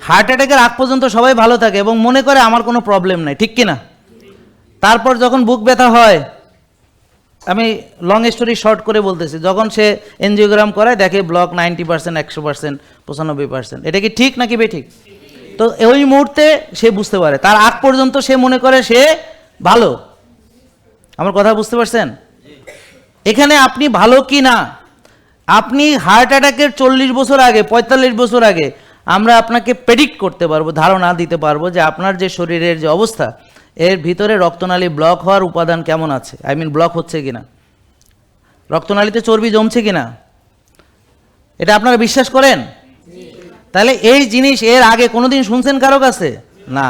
Heart অ্যাটাকের আগ পর্যন্ত সবাই ভালো থাকে এবং মনে করে আমার কোনো প্রবলেম নাই, ঠিক কিনা? তারপর যখন বুক ব্যথা হয়, আমি লং স্টোরি শর্ট করে বলতেছি, যখন সে এনজিওগ্রাম করায়, দেখে ব্লক নাইনটি পার্সেন্ট একশো পার্সেন্ট পঁচানব্বই পার্সেন্ট এটা কি ঠিক নাকি বেঠিক? তো ওই মুহূর্তে সে বুঝতে পারে। তার আগ পর্যন্ত সে মনে করে সে ভালো। আমার কথা বুঝতে পারছেন? এখানে আপনি ভালো কি না আপনি হার্ট অ্যাটাকের চল্লিশ বছর আগে, পঁয়তাল্লিশ বছর আগে আমরা আপনাকে প্রেডিক্ট করতে পারব, ধারণা দিতে পারব যে আপনার যে শরীরের যে অবস্থা, এর ভিতরে রক্তনালী ব্লক হওয়ার উপাদান কেমন আছে? আই মিন ব্লক হচ্ছে কি না রক্তনালীতে চর্বি জমছে কি না এটা আপনারা বিশ্বাস করেন? তাহলে এই জিনিস এর আগে কোনোদিন শুনছেন কারও কাছে? না।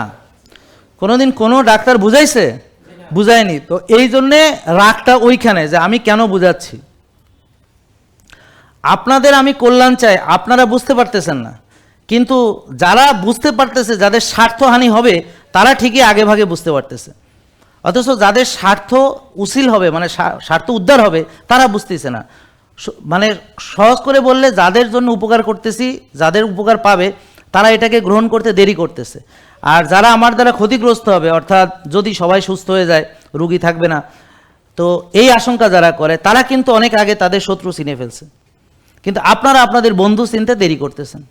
কোনোদিন কোনো ডাক্তার বুঝাইছে? বুঝায়নি। তো এই জন্যে রাগটা ওইখানে যে আমি কেন বুঝাচ্ছি? আপনাদের আমি কল্যাণ চাই, আপনারা বুঝতে পারতেছেন না। কিন্তু যারা বুঝতে পারতেছে যাদের স্বার্থহানি হবে, তারা ঠিকই আগে ভাগে বুঝতে পারতেছে। অথচ যাদের স্বার্থ উসিল হবে মানে স্বা- স্বার্থ উদ্ধার হবে, তারা বুঝতেছে না। মানে সহজ করে বললে যাদের জন্য উপকার করতেছি, যাদের উপকার পাবে, তারা এটাকে গ্রহণ করতে দেরি করতেছে। আর যারা আমার দ্বারা ক্ষতিগ্রস্ত হবে, অর্থাৎ যদি সবাই সুস্থ হয়ে যায়, রুগী থাকবে না, তো এই আশঙ্কা যারা করে, তারা কিন্তু অনেক আগে তাদের শত্রু চিনে ফেলছে। কিন্তু আপনারা আপনাদের বন্ধু চিনতে দেরি করতেছেন।